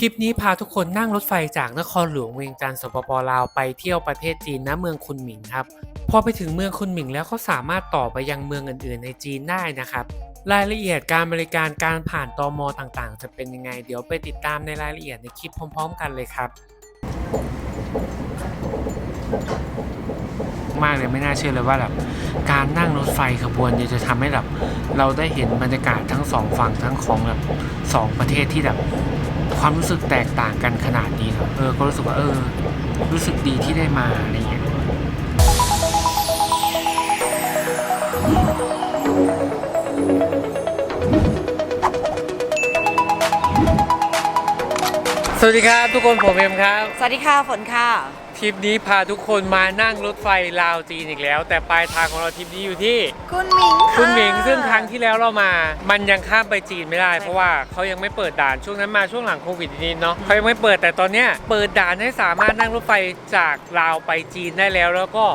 คลิปนี้พาทุกคนนั่งรถไฟจากนครหลวงเวียงจันทร์สปปลาวไปเที่ยวประเทศจีนณเมืองคุนหมิงครับ พอไปถึงเมืองคุนหมิงแล้วก็สามารถต่อไปยังเมืองอื่นๆ ในจีนได้นะครับ รายละเอียดการบริการการผ่านตอมต่างๆ จะเป็นยังไง เดี๋ยวไปติดตามในรายละเอียดในคลิปพร้อม ๆ กันเลยครับ มากเลยไม่น่าเชื่อเลยว่าแบบการนั่งรถไฟขบวนเดียจะทำให้แบบเราได้เห็นบรรยากาศทั้งสองฝั่งทั้งของแบบสองประเทศที่แบบ ความรู้สึกแตกต่างกันขนาดนี้เนอะเออก็รู้สึกว่าเออ รู้สึกดีที่ได้มาอะไรอย่างเงี้ยสวัสดีครับทุกคนผมเอ็มครับ สวัสดีค่ะฝนค่ะ ทริปนี้พาทุกคนมานั่งรถไฟลาวจีนอีกแล้ว แต่ปลายทางของเราทริปนี้อยู่ที่ คุณหมิงค่ะคุณหมิงซึ่งครั้งที่แล้วเรามา มันยังข้ามไปจีนไม่ได้ใช่ค่ะเพราะว่าเขายังไม่เปิดด่านช่วงนั้นมาช่วงหลังโควิดนิดๆเนาะเขายังไม่เปิดแต่ตอนเนี้ยเปิดด่านให้สามารถนั่งรถไฟจากลาวไปจีนได้แล้ว แล้วก็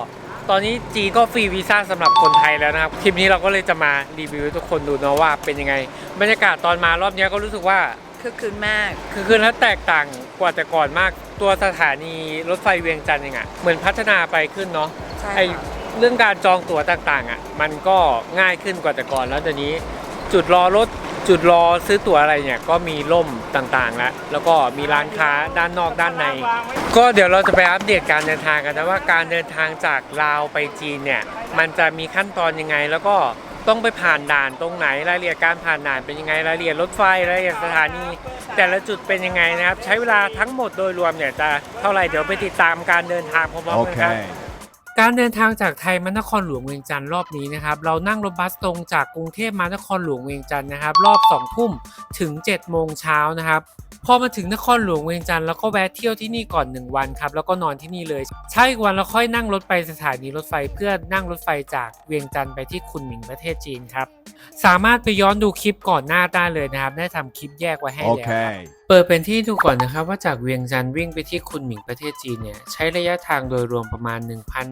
ตอนนี้จีนก็ฟรีวีซ่าสำหรับคนไทยแล้วนะครับทริปนี้เราก็เลยจะมารีวิวให้ทุกคนดูเนาะว่าเป็นยังไงบรรยากาศตอนมารอบเนี้ยก็รู้สึกว่า คือคืนมาก คือคือแล้วแตกต่างกว่าแต่ก่อนมาก ตัวสถานีรถไฟเวียงจันทร์เองอะเหมือนพัฒนาไปขึ้นเนาะใช่ไอค่ะเรื่องการจองตั๋วต่างๆอะมันก็ง่ายขึ้นกว่าแต่ก่อนแล้วเดี๋ยวนี้จุดรอรถจุดรอซื้อตั๋วอะไรเนี่ยก็มีร่มต่างๆแล้วแล้วก็มีร้านค้าด้านนอกด้านใน ก็เดี๋ยวเราจะไปอัปเดตการเดินทางกันนะว่าการเดินทางจากลาวไปจีนเนี่ยมันจะมีขั้นตอนยังไงแล้วก็ ต้องไปผ่านด่านตรงไหนรายละเอียดการผ่านด่านเป็นยังไงรายละเอียดรถไฟรายละเอียดสถานี แต่ละจุดเป็นยังไงนะครับ ใช้เวลาทั้งหมดโดยรวมเนี่ยจะเท่าไหร่เดี๋ยวไปติดตามการเดินทางพร้อมๆกันครับ Okay. การเดินทางจากไทยมานครหลวงเวียงจันทร์รอบนี้นะครับเรานั่งรถบัสตรงจากกรุงเทพมานครหลวงเวียงจันทร์นะครับ รอบ2ทุ่มถึง7โมงเช้านะครับพอมาถึงนครหลวงเวียงจันทร์แล้วก็แวะเที่ยวที่นี่ก่อน 1 วันครับแล้วก็นอนที่นี่เลยใช่อีกวันแล้วค่อยนั่งรถไปสถานีรถไฟเพื่อนั่งรถไฟจากเวียงจันทร์ไปที่คุนหมิงประเทศจีนครับสามารถไปย้อนดูคลิปก่อนหน้าได้เลยนะครับ ได้ทำคลิปแยกไว้ให้แล้วครับ เปิดเป็นที่ดูก่อนนะครับว่าจากเวียงจันทร์วิ่งไปที่คุนหมิงประเทศจีนเนี่ยใช้ระยะทางโดยรวมประมาณ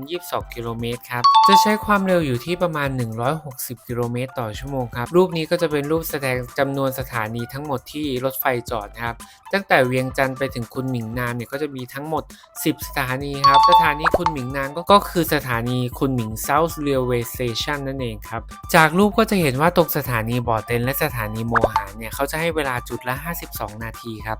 1,022 กิโลเมตรครับ จะใช้ความเร็วอยู่ที่ประมาณ 160 กิโลเมตรต่อชั่วโมงครับ รูปนี้ก็จะเป็นรูปแสดงจำนวนสถานีทั้งหมดที่รถไฟจอดครับ ตั้งแต่เวียงจันทร์ไปถึงคุนหมิงนานเนี่ยก็จะมีทั้งหมด 10 สถานีครับ สถานีคุนหมิงนานก็ก็คือสถานีคุนหมิง South Railway Station นั่นเองครับ จากรูปก็จะเห็นว่าตรงสถานีบ่อเต็นและสถานีโมหานเนี่ยเขาจะให้เวลาจุดละ 52 นาทีครับ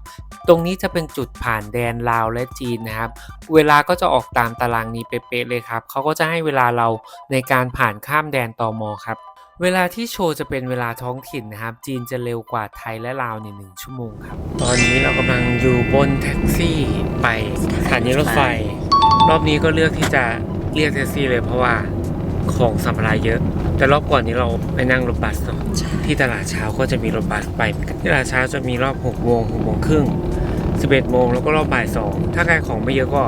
ตรงนี้จะเป็นจุดผ่านแดนลาวและจีนนะครับ เวลาก็จะออกตามตารางนี้เป๊ะๆเลยครับเขาก็จะให้เวลาเราในการผ่านข้ามแดนตอมอครับเวลาที่โชว์จะเป็นเวลาท้องถิ่นนะครับ จีนจะเร็วกว่าไทยและลาวในหนึ่งชั่วโมงครับ ตอนนี้เรากำลังอยู่บนแท็กซี่ไปสถานีรถไฟ รอบนี้ก็เลือกที่จะเรียกแท็กซี่เลยเพราะว่า ของสัมภาระเยอะ แต่รอบก่อนนี้เราไปนั่งรถบัสเนาะที่ตลาดเช้าก็จะมีรถบัสไปเหมือนกันที่ตลาดเช้าจะมีรอบ6โมง6โมงครึ่ง11โมงแล้วก็รอบบ่าย2ถ้าใครของไม่เยอะก็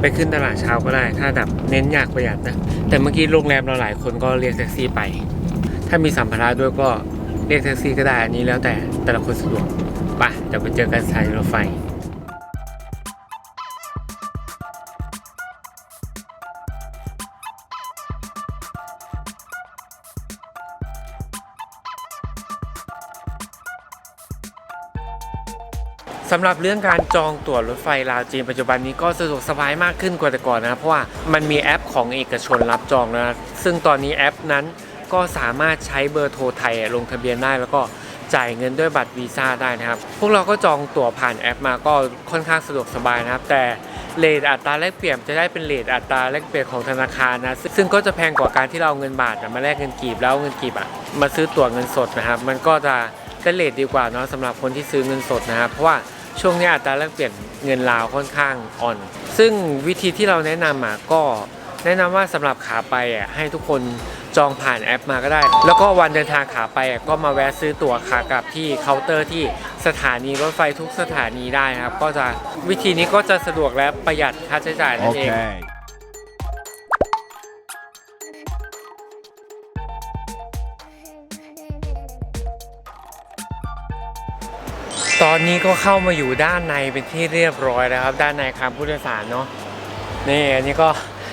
ไปขึ้นตลาดเช้าก็ได้ ถ้าแบบเน้นอยากประหยัดนะ แต่เมื่อกี้โรงแรมเราหลายคนก็เรียกแท็กซี่ไป ถ้ามีสัมภาระด้วยก็เรียกแท็กซี่ก็ได้อันนี้แล้วแต่แต่ละคนสะดวกไปเดี๋ยวไปเจอกันสถานีรถไฟ สำหรับเรื่องการจองตั๋วรถไฟลาวจีนปัจจุบันนี้ก็สะดวกสบายมากขึ้นกว่าแต่ก่อนนะครับเพราะว่ามันมีแอปของเอกชนรับจองแล้วนะซึ่งตอนนี้แอปนั้นก็สามารถใช้เบอร์โทรไทยลงทะเบียนได้แล้วก็จ่ายเงินด้วยบัตรวีซ่าได้นะครับ พวกเราก็จองตั๋วผ่านแอปมาก็ค่อนข้างสะดวกสบายนะครับ แต่เลทอัตราแลกเปลี่ยนจะได้เป็นเลทอัตราแลกเปลี่ยนของธนาคารนะ ซึ่งก็จะแพงกว่าการที่เราเอาเงินบาทมาแลกเงินกีบแล้วเงินกีบอะมาซื้อตั๋วเงินสดนะครับ มันก็จะได้เลทดีกว่าเนาะสำหรับคนที่ซื้อเงินสดนะครับ เพราะว่า ช่วงนี้อัตราแลกเปลี่ยนเงินลาวค่อนข้างอ่อน ซึ่งวิธีที่เราแนะนำอะก็แนะนำว่าสำหรับขาไปอะให้ทุกคนจองผ่านแอปมาก็ได้ แล้วก็วันเดินทางขาไปก็มาแวะซื้อตั๋วขากลับที่เคาน์เตอร์ที่สถานีรถไฟทุกสถานีได้นะครับ ก็จะวิธีนี้ก็จะสะดวกและประหยัดค่าใช้จ่ายนั่นเอง ตอนนี้ก็เข้ามาอยู่ด้านในเป็นที่เรียบร้อยแล้วครับ ด้านในคามผู้โดยสารเนาะนี่อันนี้ก็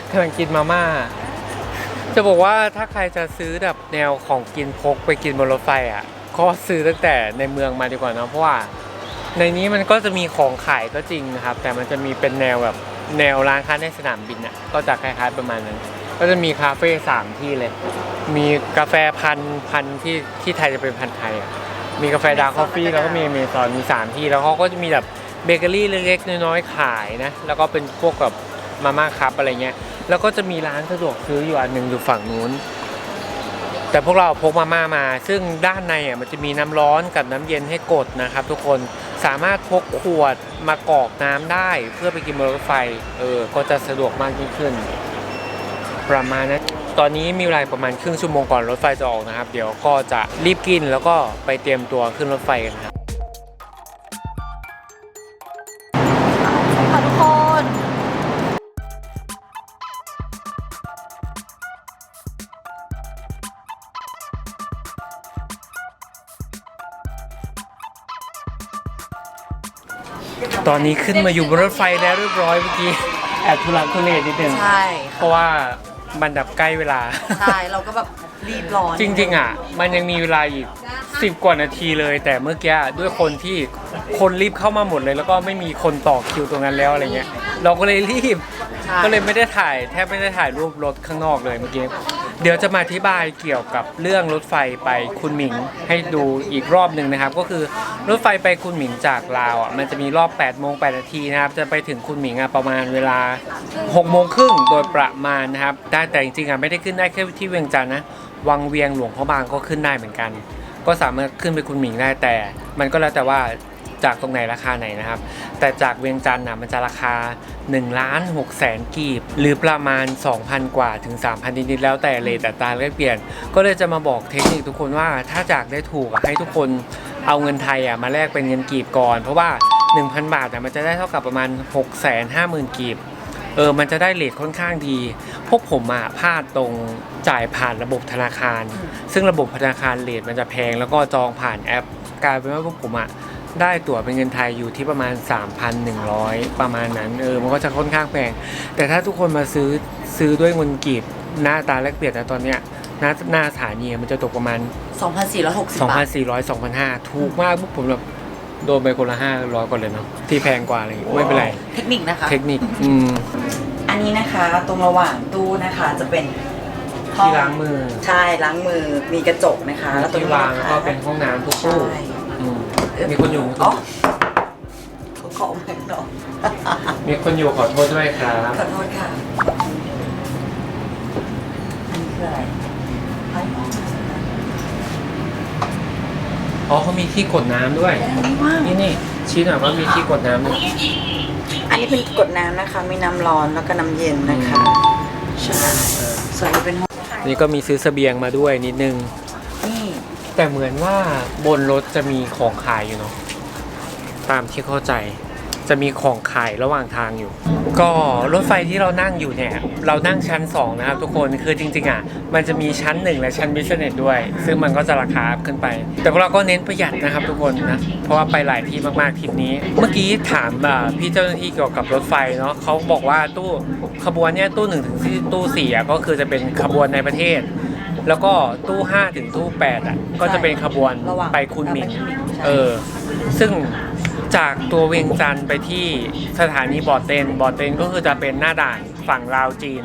กำลังกินมาม่าจะบอกว่าถ้าใครจะซื้อแบบแนวของกินพกไปกินบนรถไฟอะก็ซื้อตั้งแต่ในเมืองมาดีกว่าเนะเพราะว่า ในนี้มันก็จะมีของขายก็จริงนะครับ แต่มันจะมีเป็นแนวแบบแนวร้านค้าในสนามบินอะก็จะคล้ายๆประมาณนั้นก็จะมีคาเฟ่สามที่เลย มีกาแฟพันพันที่ที่ไทยจะเป็นพันไทยอะ มีกาแฟดาร์คอฟฟี่แล้วก็มีอเมซอนมีสามที่ แล้วเขาก็จะมีแบบเบเกอรี่เล็กๆน้อยๆขายนะ แล้วก็เป็นพวกแบบมาม่าคัพอะไรเงี้ย แล้วก็จะมีร้านสะดวกซื้ออยู่อันหนึ่งอยู่ฝั่งนู้น แต่พวกเราพกมาม่ามา ซึ่งด้านในอะมันจะมีน้ำร้อนกับน้ำเย็นให้กดนะครับ ทุกคน สามารถพกขวดมากรอกน้ำได้ เพื่อไปกินบนรถไฟ เออ ก็จะสะดวกมากยิ่งขึ้น ประมาณนั้นตอนนี้มีเวลาประมาณครึ่งชั่วโมงก่อนรถไฟจะออกนะครับ เดี๋ยวก็จะรีบกินแล้วก็ไปเตรียมตัวขึ้นรถไฟกันครับค่ะทุกคนตอนนี้ขึ้นมาอยู่บนรถไฟแล้วเรียบร้อยเมื่อกี้แอบทุลักทุเลนิดนึงใช่ เพราะว่า มันดับใกล้เวลา ใช่เราก็แบบรีบร้อนจริงๆอะ มันยังมีเวลาอีก10กว่านาทีเลย แต่เมื่อกี้ด้วยคนที่คนรีบเข้ามาหมดเลย แล้วก็ไม่มีคนต่อคิวตรงนั้นแล้วอะไรเงี้ย เราก็เลยรีบ ใช่ก็เลยไม่ได้ถ่ายแทบไม่ได้ถ่ายรูปรถข้างนอกเลยเมื่อกี้ เดี๋ยวจะมาอธิบายเกี่ยวกับเรื่องรถไฟไปคุณหมิงให้ดูอีกรอบหนึ่งนะครับ ก็คือรถไฟไปคุณหมิงจากลาวอะมันจะมีรอบ8โมง8นาทีนะครับ จะไปถึงคุณหมิงอะประมาณเวลา6โมงครึ่งโดยประมาณนะครับได้แต่จริงๆอะไม่ได้ขึ้นได้แค่ที่เวียงจันทร์นะวังเวียงหลวงพระบางก็ขึ้นได้เหมือนกัน ก็สามารถขึ้นไปคุณหมิงได้แต่ มันก็แล้วแต่ว่า จากตรงไหนราคาไหนนะครับ แต่จากเวียงจันทร์นะมันจะราคา1ล้าน6แสนกีบ หรือประมาณ 2,000 กว่าถึง 3,000 นิดๆแล้วแต่เลทแต่ตราแลกเปลี่ยน ก็เลยจะมาบอกเทคนิคทุกคนว่าถ้าจากได้ถูกอะให้ทุกคนเอาเงินไทยอะมาแลกเป็นเงินกีบก่อน เพราะว่า 1,000 บาทอะมันจะได้เท่ากับประมาณ 6 5 0 0 0 0 กีบเออ มันจะได้เลทค่อนข้างดี พวกผมอะพลาดตรงจ่ายผ่านระบบธนาคาร ซึ่งระบบธนาคารเลทมันจะแพง แล้วก็จองผ่านแอป กลายเป็นว่าพวกผมอะ ได้ตั๋วเป็นเงินไทยอยู่ที่ประมาณ 3,100 ประมาณนั้น เออ มันก็จะค่อนข้างแพง แต่ถ้าทุกคนมาซื้อซื้อด้วยเงินกีบหน้าตาแลกเปลี่ยนนะตอนเนี้ยหน้าหน้าสถานีมันจะตกประมาณ 2,460บาท2,400 2,500 ถูกมากพวกผมแบบโดนไปคนละ500ก่อนเลยเนาะที่แพงกว่าอะไรอย่างเลยไม่เป็นไรเทคนิคนะคะเทคนิคอืมอันนี้นะคะตรงระหว่างตู้นะคะจะเป็นห้อที่ล้างมือ ใช่ล้างมือมีกระจกนะคะ แล้วตรงที่นี้วางนะแล้วคะก็เป็นห้องน้ำทุกใช่ตู้อื มมีคนอยู่ อ๋อเขาขอมาเนาะมีคนอยู่ขอโทษด้วยครับขอโทษค่ะอันนี้คืออะไรไพ่ห้องน้ำอ๋อเขามีที่กดน้ำด้วยอันนี้ว่างนี่นี่ชี้หน่อยว่ามีที่กดน้ำด้วยอันนี้เป็นกดน้ำนะคะ มีน้ำร้อนแล้วก็น้ำเย็นนะคะ ใช่ส่วนนี้เป็นห้องนี่ก็มีซื้อเสบียงมาด้วยนิดนึงนี่ แต่เหมือนว่าบนรถจะมีของขายอยู่เนาะตามที่เข้าใจจะมีของขายระหว่างทางอยู่ ก็รถไฟที่เรานั่งอยู่เนี่ย เรานั่งชั้น 2 นะครับทุกคนคือจริง ๆ อะ มันจะมีชั้น 1 และชั้นบิสเนสด้วย ซึ่งมันก็จะราคาขึ้นไป แต่พวกเราก็เน้นประหยัดนะครับทุกคนนะ เพราะว่าไปหลายที่มากๆทริปนี้ เมื่อกี้ถามพี่เจ้าหน้าที่เกี่ยวกับรถไฟเนาะเขาบอกว่าตู้ขบวนเนี่ยตู้1ถึงตู้4อะก็คือจะเป็นขบวนในประเทศ แล้วก็ตู้ 5 ถึงตู้ 8 อะ ก็จะเป็นขบวนระหว่างไปคุณหมิงไปคุณหมิงใช่ เออ ซึ่งจากตัวเวียงจันทร์ไปที่สถานีบอเตนบอเตนก็คือจะเป็นหน้าด่านฝั่งลาวจีน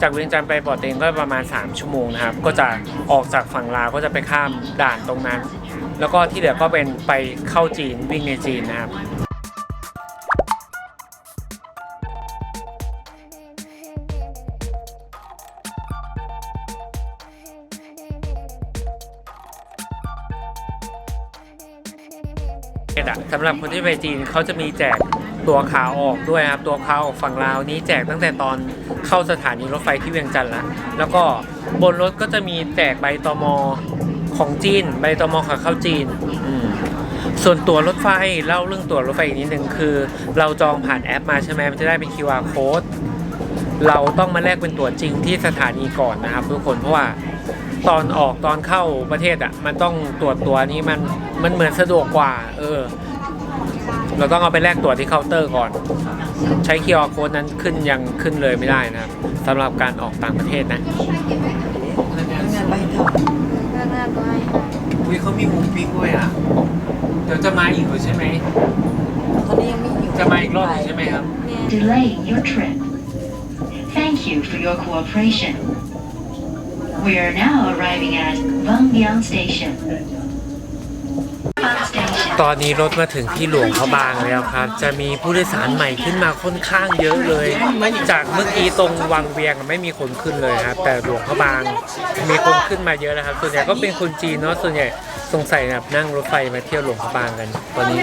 จากเวียงจันทร์ไปบอเตนก็ประมาณ 3 ชั่วโมงนะครับ ก็จะออกจากฝั่งลาวก็จะไปข้ามด่านตรงนั้น แล้วก็ที่เหลือก็เป็นไปเข้าจีนวิ่งในจีนนะครับ สำหรับคนที่ไปจีนเขาจะมีแจกตัวขาออกด้วยครับ ตัวขาออกฝั่งลาวนี้แจกตั้งแต่ตอนเข้าสถานีรถไฟที่เวียงจันทร์ละแล้วก็บนรถก็จะมีแจกใบตมของจีน ใบตมขาเข้าจีนส่วนตั๋วรถไฟเล่าเรื่องตั๋วรถไฟอีกนิดนึงคือ เราจองผ่านแอปมาใช่ไหมมันจะได้เป็น QR code เราต้องมาแลกเป็นตั๋วจริงที่สถานีก่อนนะครับทุกคนเพราะว่าตอนออกตอนเข้าประเทศอะมันต้องตรวจตัวนี้มันมันเหมือนสะดวกกว่า เออ เราต้องเอาไปแลกตั๋วที่เคาน์เตอร์ก่อน ใช้ QR code นั้นขึ้นยังขึ้นเลยไม่ได้นะครับสำหรับการออกต่างประเทศนะงานไปเถอะอุ้ยเขามีมุมปิ้งด้วยอะ เดี๋ยวจะมาอีกเหรอใช่ไหม ตอนนี้ยังไม่หิวจะมาอีกรอบหนึ่งใช่ไหมครับ delaying your trip. Thank you for your cooperation. We are now arriving at Vangbian Station. Bang Station. ตอนนี้รถมาถึงที่หลวงพระบางแล้วครับ จะมีผู้โดยสารใหม่ขึ้นมาค่อนข้างเยอะเลย จากเมื่อกี้ตรงวังเวียงไม่มีคนขึ้นเลยครับ แต่หลวงพระบางมีคนขึ้นมาเยอะนะครับ ส่วนใหญ่ก็เป็นคนจีนเนาะส่วนใหญ่สงสัยแบบนั่งรถไฟมาเที่ยวหลวงพระบางกัน ตอนนี้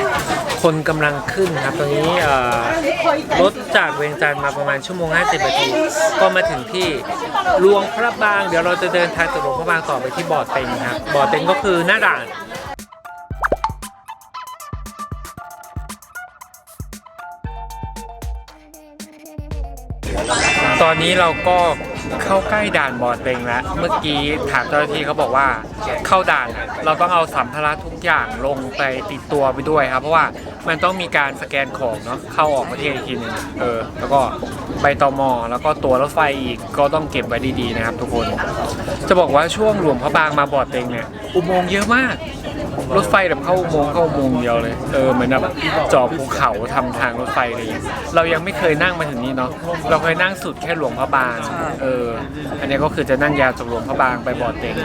คนกำลังขึ้นครับ ตอนนี้รถจากเวียงจันทร์มาประมาณชั่วโมง 50นาทีก็มาถึงที่หลวงพระบาง เดี๋ยวเราจะเดินทางจากหลวงพระบางต่อไปที่บ่อเต็งครับบ่อเต็งก็คือหน้าด่าน อนนี้เราก็เข้าใกล้ด่านบอดเต็งแล้ว เมื่อกี้ถามเจ้าหน้าที่เขาบอกว่าเข้าด่านอะเราต้องเอาสัมภาระทุกอย่างลงไปติดตัวไปด้วยครับ เพราะว่ามันต้องมีการสแกนของเนาะเข้าออกประเทศอีกทีหนึงเออ แล้วก็ใบตอมอแล้วก็ตัวรถไฟอีกก็ต้องเก็บไว้ดีๆนะครับ ทุกคน จะบอกว่าช่วงหลวงพระบางมาบอดเต็งเนี่ยอุโมงค์เยอะมาก รถไฟแบบเข้าอุโมงค์เข้าอุโมงค์เดียวเลย เออเหมือนแบบเจาะภูเขาทำทางรถไฟอะไรอย่างเงี้ยเรายังไม่เคยนั่งมาถึงนี้เนาะเราเคยนั่งสุดแค่หลวงพระบางเออ อันนี้ก็คือจะนั่งยาวจากหลวงพระบางไปบอดเต็ง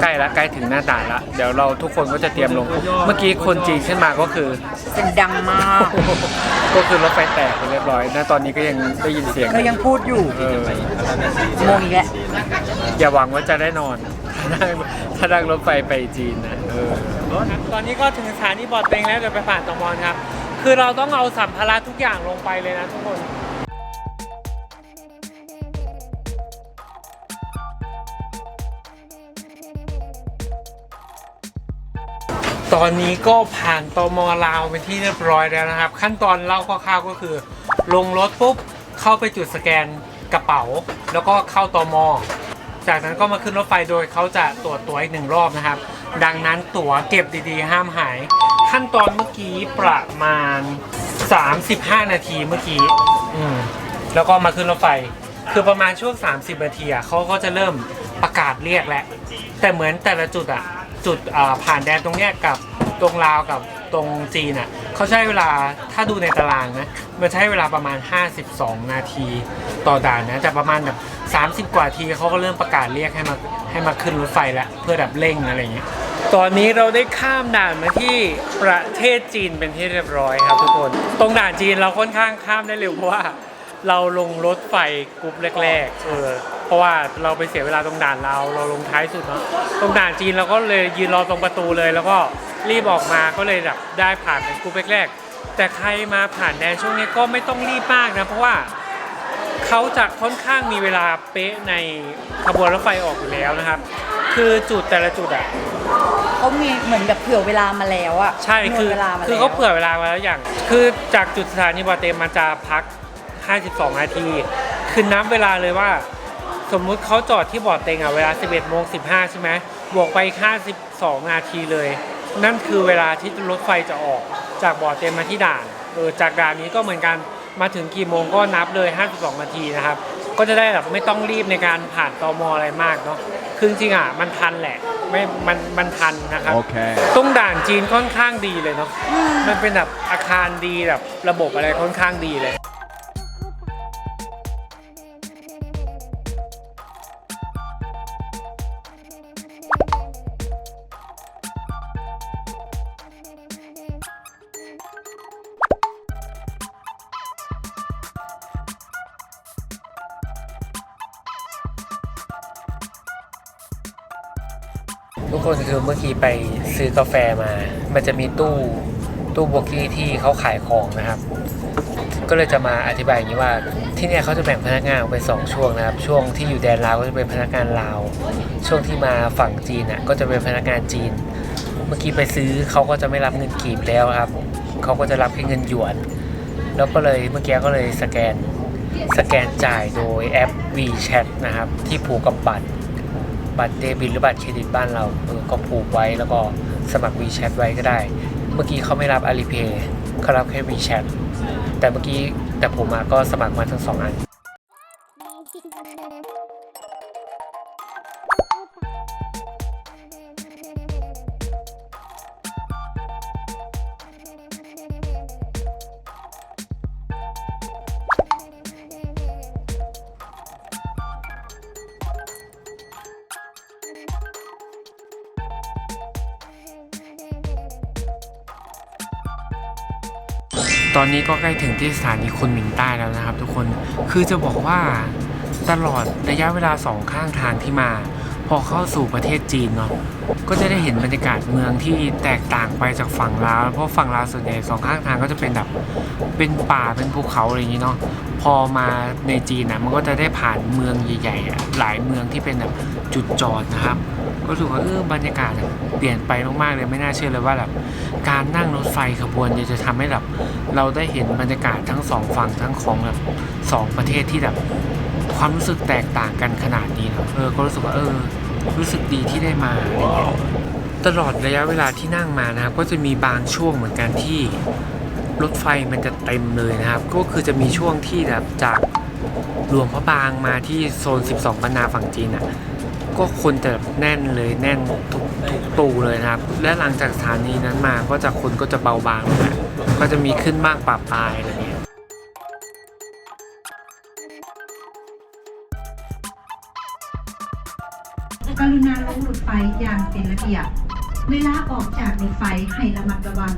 ใกล้ละใกล้ถึงหน้าด่านละเดี๋ยวเราทุกคนก็จะเตรียมลง เมื่อกี้คนจีนขึ้นมาก็คือเสียงดังมาก ก็คือรถไฟแตกไปเรียบร้อยนะตอนนี้ก็ยังได้ยินเสียงก็ยังพูดอยู่เอองงอีกแล้วอย่าหวังว่าจะได้นอน ถ้านั่งถ้านั่งรถไฟไปจีนนะเออ ตอนนี้ก็ถึงสถานีบอดเต็งแล้วเดี๋ยวไปผ่านตมอนครับ คือเราต้องเอาสัมภาระทุกอย่างลงไปเลยนะทุกคน ตอนนี้ก็ผ่านตมลาวเป็นที่เรียบร้อยแล้วนะครับ ขั้นตอนเล่าคร่าวๆก็คือ ลงรถปุ๊บเข้าไปจุดสแกนกระเป๋า แล้วก็เข้าตม จากนั้นก็มาขึ้นรถไฟโดยเขาจะตรวจตั๋วอีกหนึ่งรอบนะครับ ดังนั้นตั๋วเก็บดีๆ ห้ามหาย ขั้นตอนเมื่อกี้ประมาณ 35 นาทีเมื่อกี้อืมแล้วก็มาขึ้นรถไฟ คือประมาณช่วง 30 นาทีอะเขาก็จะเริ่มประกาศเรียกแล้วแต่เหมือนแต่ละจุดอะจุดผ่านแดนตรงเนี้ยกับ ตรงลาวกับตรงจีนอะเขาใช้เวลาถ้าดูในตารางนะมันใช้เวลาประมาณ 52 นาทีต่อด่านนะแต่ประมาณแบบ30 กว่าทีเขาก็เริ่มประกาศเรียกให้มาให้มาขึ้นรถไฟแล้วเพื่อแบบเร่งอะไรเงี้ยตอนนี้เราได้ข้ามด่านมาที่ประเทศจีนเป็นที่เรียบร้อยครับทุกคน ตรงด่านจีนเราค่อนข้างข้ามได้เร็วเพราะว่าเราลงรถไฟกรุ๊ปแรกๆเออเพราะว่าเราไปเสียเวลาตรงด่านเราเราลงท้ายสุดเนาะตรงด่านจีนเราก็เลยยืนรอตรงประตูเลยแล้วก็ รีบออกมาก็เลยแบบได้ผ่านเป็นกรุ๊ปแรกๆแต่ใครมาผ่านแดนช่วงนี้ก็ไม่ต้องรีบมากนะเพราะว่าเขาจะค่อนข้างมีเวลาเป๊ะในขบวนรถไฟออกอยู่แล้วนะครับ คือจุดแต่ละจุดอะเขามีเหมือนกับเผื่อเวลามาแล้วอะใช่คือเวลามาแล้วคือเขาเผื่อเวลามาแล้วอย่าง คือจากจุดสถานีบอเตมมันจะพัก 52 นาที คือนับเวลาเลยว่า สมมุติเขาจอดที่บอดเต็งอะเวลา 11โมง15 ใช่ไหมบวกไป 52 นาทีเลย นั่นคือเวลาที่รถไฟจะออกจากบอดเต็มมาที่ด่านเออจากด่านนี้ก็เหมือนกันมาถึงกี่โมงก็นับเลย 52 นาทีนะครับ ก็จะได้แบบไม่ต้องรีบในการผ่านตมอะไรมากเนาะคือจริงๆอะมันทันแหละไม่มันมันทันนะครับ Okay. ตรงด่านจีนค่อนข้างดีเลยเนาะมันเป็นแบบอาคารดีแบบระบบอะไรค่อนข้างดีเลย ทุกคนคือเมื่อกี้ไปซื้อกาแฟมา มันจะมีตู้ตู้โบกี้ที่เขาขายของนะครับ ก็เลยจะมาอธิบายอย่างนี้ว่าที่เนี่ยเขาจะแบ่งพนักงานออกเป็นสองช่วงนะครับ ช่วงที่อยู่แดนลาวก็จะเป็นพนักงานลาว ช่วงที่มาฝั่งจีนอะก็จะเป็นพนักงานจีน เมื่อกี้ไปซื้อเขาก็จะไม่รับเงินกีบแล้วครับเขาก็จะรับแค่เงินหยวน แล้วก็เลยเมื่อกี้ก็เลยสแกนสแกนจ่ายโดยแอป WeChat นะครับ ที่ผูกกับบัตร บัตรเดบิตหรือบัตรเครดิตบ้านเราเออก็ผูกไว้แล้วก็สมัคร WeChat ไว้ก็ได้ เมื่อกี้เขาไม่รับ Alipay เขารับแค่ WeChat แต่เมื่อกี้แต่ผมมาก็สมัครมาทั้งสองอัน นี้ก็ใกล้ถึงที่สถานีคุนหมิงใต้แล้วนะครับ ทุกคน คือจะบอกว่าตลอดระยะเวลาสองข้างทางที่มา พอเข้าสู่ประเทศจีนเนาะ ก็จะได้เห็นบรรยากาศเมืองที่แตกต่างไปจากฝั่งลาว เพราะฝั่งลาวส่วนใหญ่สองข้างทางก็จะเป็นแบบเป็นป่าเป็นภูเขาอะไรอย่างนี้เนาะ พอมาในจีนนะมันก็จะได้ผ่านเมืองใหญ่ๆหลายเมืองที่เป็นแบบจุดจอดนะครับ ก็รู้สึกว่าเออบรรยากาศเปลี่ยนไปมากๆเลยไม่น่าเชื่อเลยว่าแบบการนั่งรถไฟขบวนเนี่ยจะทำให้แบบเราได้เห็นบรรยากาศทั้งสองฝั่งทั้งของแบบสองประเทศที่แบบความรู้สึกแตกต่างกันขนาดนี้นะเออก็รู้สึกว่าเออ รู้สึกดีที่ได้มาตลอดระยะเวลาที่นั่งมานะครับก็จะมีบางช่วงเหมือนกันที่รถไฟมันจะเต็มเลยนะครับ ก็คือจะมีช่วงที่แบบจากหลวงพระบางมาที่โซน 12บรรนาฝั่งจีนอะ ก็คนจะแน่นเลยแน่นทุกทุกตูเลยนะครับ และหลังจากสถานีนั้นมาก็จะคนก็จะเบาบางลงมาก็จะมีขึ้นบ้างปรับปลายอะไรเงี้ยกรุณาลงรถไฟอย่างเป็นระเบียบ เวลาออกจากรถไฟให้ระมัดระวัง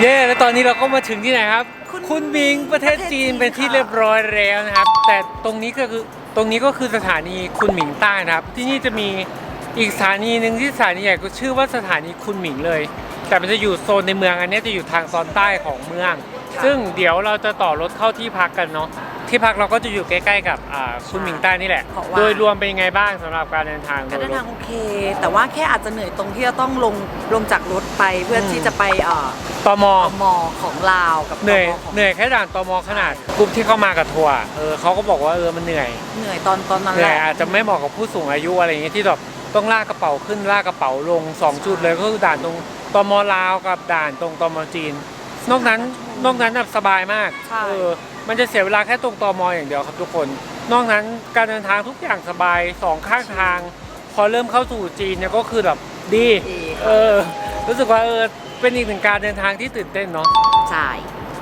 เย้แล้วตอนนี้เราก็มาถึงที่ไหนครับ คุณมิงประเทศจีนเป็นที่เรียบร้อยแล้วนะครับ แต่ตรงนี้ก็คือตรงนี้ก็คือสถานีคุณหมิงใต้นะครับ ที่นี่จะมีอีกสถานีหนึ่งที่สถานีใหญ่ก็ชื่อว่าสถานีคุณหมิงเลย แต่มันจะอยู่โซนในเมืองอันนี้จะอยู่ทางตอนใต้ของเมือง ซึ่งเดี๋ยวเราจะต่อรถเข้าที่พักกันเนาะ ที่พักเราก็จะอยู่ใกล้ๆกับอ่าคุณหมิงใต้นี่แหละ เพราะว่า โดยรวมเป็นยังไงบ้างสำหรับการเดินทางการเดินโดยรวทาม งโอเค แต่ว่าแค่อาจจะเหนื่อยตรงที่จะต้องลงลงจากรถไปเพื่ออม ที่จะไปเอ่อตมตมของลาวกับเหนื่อยตมของเหนื่อยแค่ด่านตมขนาดกลุ่มที่เข้ามากับทัวร์เออเขาก็บอกว่าเออมันเหนื่อย เหนื่อยตอนตอนนั้นเหแหนื่อยละอาจจะไม่เหมาะกับผู้สูงอายุอะไรอย่างเงี้ยที่แบบต้องลากกระเป๋าขึ้นลากกระเป๋าลงสองจุดเลยก็คือด่านตรงตมลาวกับด่านตรงตมจีน นอกนั้นนอกนั้นแบบสบายมากใช่เออ มันจะเสียเวลาแค่ตรงตมอย่างเดียวครับทุกคน นอกนั้นการเดินทางทุกอย่างสบายสองข้างทาง พอเริ่มเข้าสู่จีนเนี่ยก็คือแบบดีดีเออรู้สึกว่าเออเป็นอีกหนึ่งการเดินทางที่ตื่นเต้นเนาะใช่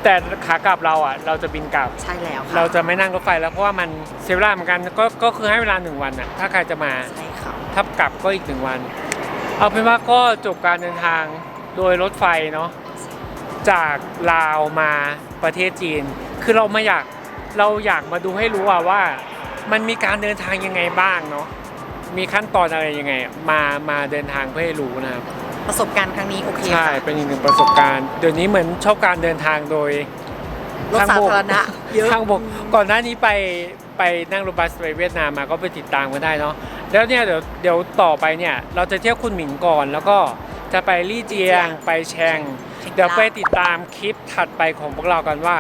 แต่ขากลับเราอะ เราจะบินกลับ ใช่แล้วค่ะเราจะไม่นั่งรถไฟแล้วเพราะว่ามันเสียเวลาเหมือนกันก็ก็คือให้เวลาหนึ่งวันอะถ้าใครจะมา ใช่ค่ะถ้ากลับก็อีกหนึ่งวัน เอาเป็นว่าก็จบการเดินทางโดยรถไฟเนาะจากลาวมาประเทศจีน คือเรามาอยากเราอยากมาดูให้รู้อะว่า มันมีการเดินทางยังไงบ้างเนาะมีขั้นตอนอะไรยังไง มามาเดินทางเพื่อให้รู้นะครับประสบการณ์ครั้งนี้โอเคใช่ค่ะเป็นอีกหนึ่งประสบการณ์ เดี๋ยวนี้เหมือนชอบการเดินทางโดย รถสาธารณะเยอะทางบกก่อนหน้านี้ไปไปนั่งรถบัสไปเวียดนามมาก็ไปติดตามกันได้เนาะแล้วเนี่ยเดี๋ยวเดี๋ยวต่อไปเนี่ย เราจะเที่ยวคุณหมิงก่อน แล้วก็จะไปลี่เจียงไปแชงเดี๋ยวไปติดตามคลิปถัดไปของพวกเรากันว่า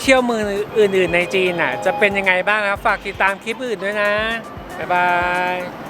เที่ยวเมืองอื่น ๆ ในจีนอะ จะเป็นยังไงบ้างครับ ฝากติดตามคลิปอื่นด้วยนะ บ๊ายบาย